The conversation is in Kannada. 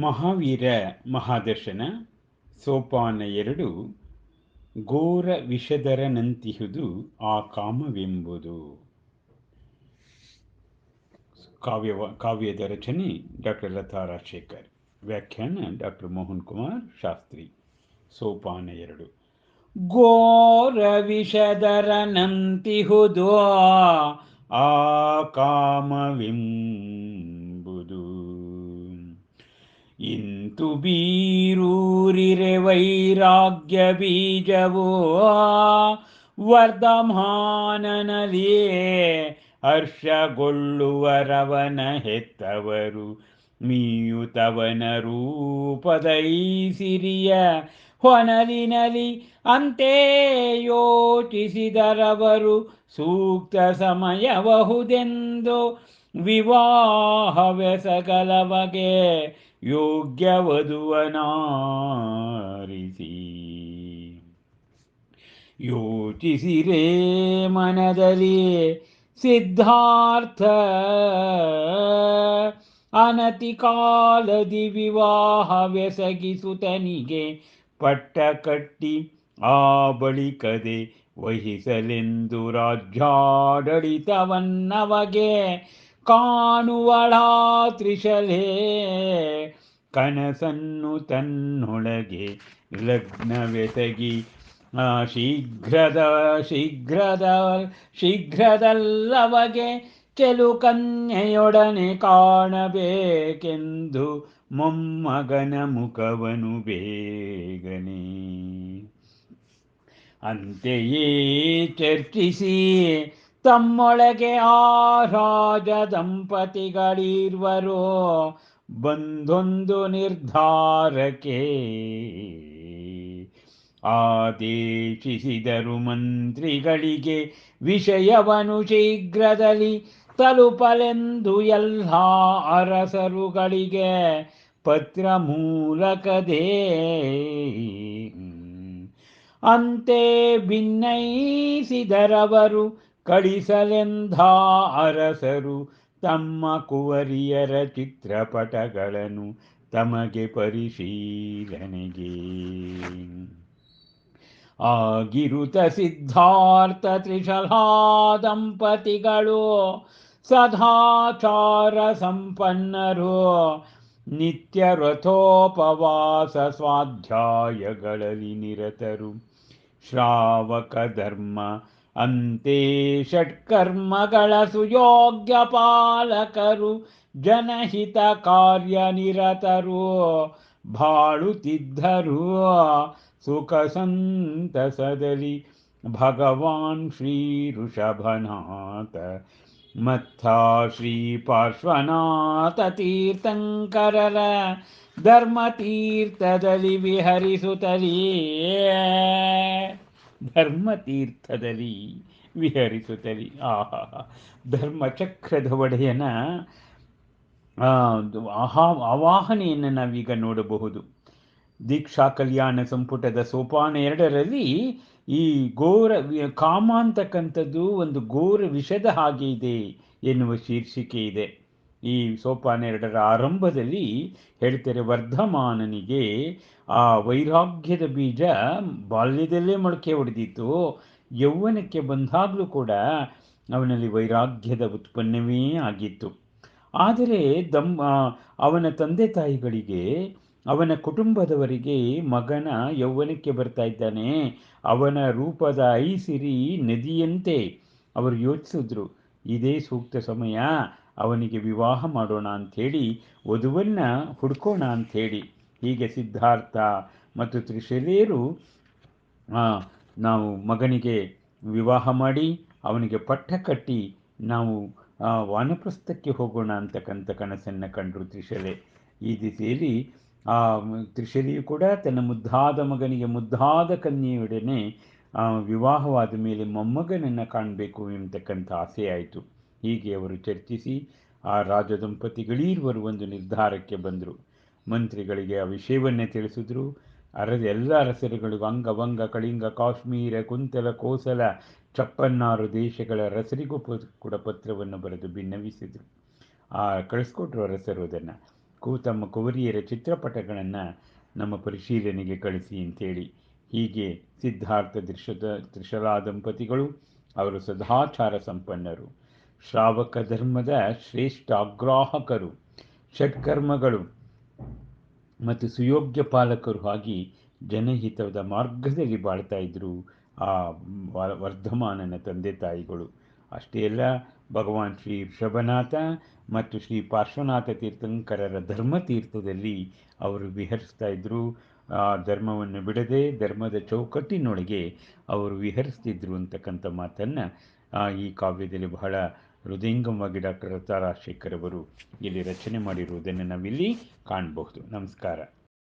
ಮಹಾವೀರ ಮಹಾದರ್ಶನ, ಸೋಪಾನ ಎರಡು, ಘೋರ ವಿಷದರನಂತಿಹುದು ಆ ಕಾಮವೆಂಬುದು. ಕಾವ್ಯ ಕಾವ್ಯದ ರಚನೆ ಡಾಕ್ಟರ್ ಲತಾ ರಾಜಶೇಖರ್. ವ್ಯಾಖ್ಯಾನ ಡಾಕ್ಟರ್ ಮೋಹನ್ ಕುಮಾರ್ ಶಾಸ್ತ್ರಿ. ಸೋಪಾನ ಎರಡು. ಘೋರ ವಿಷದರನಂತಿಹುದು ಆ ಕಾಮವೆಂಬುದು ಇಂತು ಬೀರೂರಿರೆ ವೈರಾಗ್ಯ ಬೀಜವೋ? ವರ್ಧಮಾನನಲಿಯೇ ಹರ್ಷಗೊಳ್ಳುವರವನ ಹೆತ್ತವರು ಮೀಯುತವನ ರೂಪದೈ ಸಿರಿಯ ಹೊನಲಿನಲಿ ಅಂತೇ ಯೋಚಿಸಿದರವರು ಸೂಕ್ತ ಸಮಯಬಹುದೆಂದು ವಿವಾಹವೆಸಗಲವಗೆ ಯೋಗ್ಯ ವಧುವನಾರಿಸಿ ಯೋಚಿಸಿರೇ ಮನದಲ್ಲಿ ಸಿದ್ಧಾರ್ಥ. ಅನತಿ ಕಾಲದಿ ವಿವಾಹವೆಸಗಿಸುತನಿಗೆ ಪಟ್ಟ ಕಟ್ಟಿ ಆ ಬಳಿಕದೆ ವಹಿಸಲೆಂದು ರಾಜ್ಯಾಡಳಿತವನ್ನವಗೆ ಕಾಣುವಳ ತ್ರಿಶಲೇ ಕನಸನ್ನು ತನ್ನೊಳಗೆ ಲಗ್ನವೆಸಗಿ ಶೀಘ್ರದ ಶೀಘ್ರದ, ಶೀಘ್ರದಲ್ಲವಗೆ ಕೆಲು ಕನ್ಯೆಯೊಡನೆ ಕಾಣಬೇಕೆಂದು ಮೊಮ್ಮಗನ ಮುಖವನು ಬೇಗನೆ. ಅಂತೆಯೇ ಚರ್ಚಿಸಿ ತಮ್ಮೊಳಗೆ ಆ ರಾಜ ದಂಪತಿಗಳಿರುವರು. ಬಂದೊಂದು ನಿರ್ಧಾರಕ್ಕೆ ಆದೇಶಿಸಿದರು ಮಂತ್ರಿಗಳಿಗೆ ವಿಷಯವನು ಶೀಘ್ರದಲ್ಲಿ ತಲುಪಲೆಂದು ಎಲ್ಲ ಅರಸರುಗಳಿಗೆ ಪತ್ರ ಮೂಲಕದೇ. ಅಂತೆ ಭಿನ್ನೈಸಿದರವರು ಕಳಿಸಲೆಂದ ಅರಸರು ತಮ್ಮ ಕುವರಿಯರ ಚಿತ್ರಪಟಗಳನ್ನು ತಮಗೆ ಪರಿಶೀಲನೆಗೆ. ಆಗಿರುತ ಸಿದ್ಧಾರ್ಥ ತ್ರಿಶಲಾ ದಂಪತಿಗಳು ಸದಾಚಾರ ಸಂಪನ್ನರು ನಿತ್ಯ ರಥೋಪವಾಸ ಸ್ವಾಧ್ಯಾಯಗಳಲ್ಲಿ ನಿರತರು. ಶ್ರಾವಕ ಧರ್ಮ अन्ते षट्कर्मगळसुयोग्यपालकरु कर्म सुयोग्यपलकरु जनहितकार्यनिरतरो भातरो सुखसन्तसदलि भगवान् श्रीऋषभनाथ मत्था श्री धर्मतीर्थदलि तीर्थङ्कर ಧರ್ಮತೀರ್ಥದಲ್ಲಿ ವಿಹರಿಸುತ್ತಲಿ ಆಹಾ ಧರ್ಮಚಕ್ರದ ಒಡೆಯನ ಆಹಾ, ಆವಾಹನೆಯನ್ನು ನಾವೀಗ ನೋಡಬಹುದು. ದೀಕ್ಷಾ ಕಲ್ಯಾಣ ಸಂಪುಟದ ಸೋಪಾನ ಎರಡರಲ್ಲಿ ಈ ಘೋರ ಕಾಮ ಅಂತಕ್ಕಂಥದ್ದು ಒಂದು ಘೋರ ವಿಷದ ಹಾಗೆ ಇದೆ ಎನ್ನುವ ಶೀರ್ಷಿಕೆ ಇದೆ. ಈ ಸೋಪಾನ ಎರಡರ ಆರಂಭದಲ್ಲಿ ಹೇಳ್ತಾರೆ, ವರ್ಧಮಾನನಿಗೆ ಆ ವೈರಾಗ್ಯದ ಬೀಜ ಬಾಲ್ಯದಲ್ಲೇ ಮೊಳಕೆ ಹೊಡೆದಿತ್ತು ಯೌವನಕ್ಕೆ ಬಂದಾಗಲೂ ಕೂಡ ಅವನಲ್ಲಿ ವೈರಾಗ್ಯದ ಉತ್ಪನ್ನವೇ ಆಗಿತ್ತು. ಆದರೆ ದಮ್ ಅವನ ತಂದೆ ತಾಯಿಗಳಿಗೆ, ಅವನ ಕುಟುಂಬದವರಿಗೆ ಮಗನ ಯೌವನಕ್ಕೆ ಬರ್ತಾ ಇದ್ದಾನೆ. ಅವನ ರೂಪದ ಐಸಿರಿ ನದಿಯಂತೆ. ಅವರು ಯೋಚಿಸಿದ್ರು, ಇದೇ ಸೂಕ್ತ ಸಮಯ. ಅವನಿಗೆ ವಿವಾಹ ಮಾಡೋಣ ಅಂಥೇಳಿ, ವಧುವನ್ನು ಹುಡ್ಕೋಣ ಅಂಥೇಳಿ. ಹೀಗೆ ಸಿದ್ಧಾರ್ಥ ಮತ್ತು ತ್ರಿಶಲೇರು ನಾವು ಮಗನಿಗೆ ವಿವಾಹ ಮಾಡಿ, ಅವನಿಗೆ ಪಟ್ಟ ಕಟ್ಟಿ ನಾವು ವಾನಪ್ರಸ್ಥಕ್ಕೆ ಹೋಗೋಣ ಅಂತಕ್ಕಂಥ ಕನಸನ್ನು ಕಂಡರು ತ್ರಿಶಲೆ. ಈ ದಿಸೆಯಲ್ಲಿ ಆ, ತ್ರಿಶಲಿಯು ಕೂಡ ತನ್ನ ಮುದ್ದಾದ ಮಗನಿಗೆ ಮುದ್ದಾದ ಕನ್ಯೆಯೊಡನೆ ವಿವಾಹವಾದ ಮೇಲೆ ಮೊಮ್ಮಗನನ್ನು ಕಾಣಬೇಕು ಎಂಬತಕ್ಕಂಥ ಆಸೆ ಆಯಿತು. ಹೀಗೆ ಅವರು ಚರ್ಚಿಸಿ ಆ ರಾಜ ದಂಪತಿಗಳೀರ್ವರು ಒಂದು ನಿರ್ಧಾರಕ್ಕೆ ಬಂದರು. ಮಂತ್ರಿಗಳಿಗೆ ಆ ವಿಷಯವನ್ನೇ ತಿಳಿಸಿದ್ರು. ಅರದ ಎಲ್ಲ ಅರಸರುಗಳಿಗೂ ಅಂಗವಂಗ ಕಳಿಂಗ, ಕಾಶ್ಮೀರ, ಕುಂತಲ, ಕೋಸಲ, ಚಪ್ಪನ್ನಾರು ದೇಶಗಳ ಅರಸರಿಗೂ ಕೂಡ ಪತ್ರವನ್ನು ಬರೆದು ಭಿನ್ನವಿಸಿದರು ಆ ಕಳಿಸ್ಕೊಟ್ರು ಅರಸರು ಅದನ್ನು. ಕೂ, ತಮ್ಮ ಕುವರಿಯರ ಚಿತ್ರಪಟಗಳನ್ನು ನಮ್ಮ ಪರಿಶೀಲನೆಗೆ ಕಳಿಸಿ ಅಂತೇಳಿ. ಹೀಗೆ ಸಿದ್ಧಾರ್ಥ ದೃಶ್ಯದ ತ್ರಿಶಲಾ ದಂಪತಿಗಳು ಅವರು ಸದಾಚಾರ ಸಂಪನ್ನರು. ಶ್ರಾವಕ ಧರ್ಮದ ಶ್ರೇಷ್ಠ ಅಗ್ರಾಹಕರು ಷಟ್ಕರ್ಮಗಳು ಮತ್ತು ಸುಯೋಗ್ಯ ಪಾಲಕರು ಆಗಿ ಜನಹಿತದ ಮಾರ್ಗದಲ್ಲಿ ಬಾಳ್ತಾ ಇದ್ದರು ಆ ವರ್ಧಮಾನನ ತಂದೆ ತಾಯಿಗಳು. ಅಷ್ಟೇ ಅಲ್ಲ, ಭಗವಾನ್ ಶ್ರೀ ಋಷಭನಾಥ ಮತ್ತು ಶ್ರೀ ಪಾರ್ಶ್ವನಾಥ ತೀರ್ಥಂಕರರ ಧರ್ಮತೀರ್ಥದಲ್ಲಿ ಅವರು ವಿಹರಿಸ್ತಾ ಇದ್ದರು ಆ ಧರ್ಮವನ್ನು ಬಿಡದೆ ಧರ್ಮದ ಚೌಕಟ್ಟಿನೊಳಗೆ ಅವರು ವಿಹರಿಸ್ತಿದ್ರು ಅಂತಕ್ಕಂಥ ಮಾತನ್ನು ಈ ಕಾವ್ಯದಲ್ಲಿ ಬಹಳ ಹೃದಯಂಗಮವಾಗಿ ಡಾಕ್ಟರ್ ರತಾ ರಾಜಶೇಖರ್ ಅವರು ಇಲ್ಲಿ ರಚನೆ ಮಾಡಿರುವುದನ್ನು ನಾವಿಲ್ಲಿ ಕಾಣಬಹುದು. ನಮಸ್ಕಾರ.